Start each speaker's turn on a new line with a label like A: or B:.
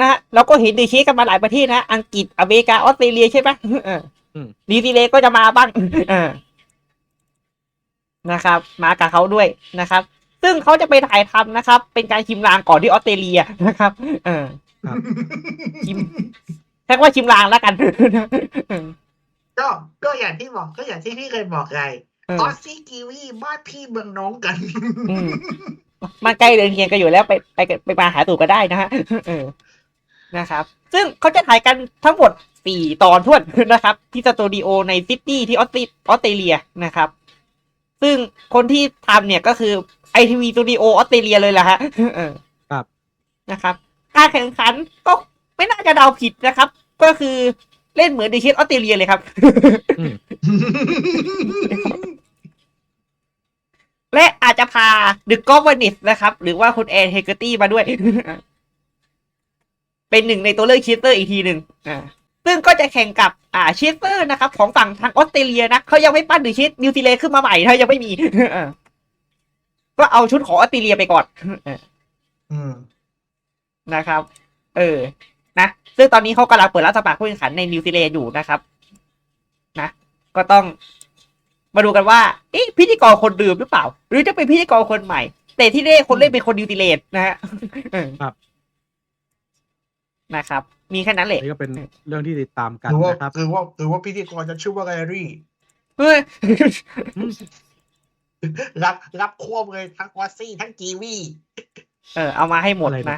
A: นะฮะเราก็เห็นดีเชกันมาหลายประเทศนะอังกฤษอเมริกาออสเตรเลียใช่ไหมเออ
B: อืม
A: นิวซีแลนด์ก็จะมาบ้างเออนะครับ มากับเขาด้วยนะครับ ซึ่งเขาจะไปถ่ายทำนะครับ เป็นการชิมลางก่อนที่ออสเตรเลียนะครับ เออชิมแค่ว่าชิมลางแล้วกันเออ
C: ก็ก็อย่างที่บอกก็อย่างที่พี่เคยบอกไง
A: เออ
C: ออสซี่กีวีบ้านพี่เมืองน้องกัน
A: อืมมันใกล้เดินเคียงกันอยู่แล้วไปไปไปมาหาตู่ก็ได้นะฮะเออ นะครับ ซึ่งเขาจะถ่ายกันทั้งหมดสี่ตอนทวนนะครับ ที่สตูดิโอในซิดนีย์ที่ออสเตรออสเตรเลียนะครับ ซึ่งคนที่ทำเนี่ยก็คือไอทีวีสตูดิโอออสเตรเลียเลยแหละฮะเออ
B: ครับ
A: นะครับ การแข่งขันก็ไม่น่าจะเดาผิดนะครับ ก็คือเล่นเหมือนดิเชนออสเตรเลียเลยครับ
B: อืม
A: และอาจจะพาดึกกอล์ฟวานิสนะครับ หรือว่าคุณแอนเฮเกอร์ตี้มาด้วย เป็นหนึ่งในตัวเลือกชีสเตอร์อีกทีหนึ่งอ่าซึ่งก็จะแข่งกับอ่าชีสเตอร์นะครับ ของฝั่งทางออสเตรเลียนะเขายังไม่ปั้นหรือชีสนิวซีแลนด์ขึ้นมาใหม่นะยังไม่มีเออก็เอาชุดของออสเตรเลียไปก่อนเออ
C: อืม
A: นะครับ เออ นะ ซึ่งตอนนี้เขากำลังเปิดรับสมัครผู้แข่งขันในนิวซีแลนด์อยู่นะครับ นะ ก็ต้องมาดูกันว่าเอ๊ะพิธีกรคนเดิมหรือเปล่า หรือจะเป็นพิธีกรคนใหม่ แต่ที่ได้คนเล่นเป็นคนนิวซีแลนด์นะฮะเออ
B: ครับ
A: นะครับ มีแค่นั้นแหละ
B: นี่ก็เป็นเรื่องที่ติดตามกัน
C: หรือว่า
B: นะครับ
C: หรือว่าหรือว่าพิธีกรจะชื่อว่าแกรี่
A: เฮ้ย
C: รับรับควบเลยทั้งออสซี่ทั้งกีวี
A: เออเอามาให้หมด
B: อะไรนะ
A: นะ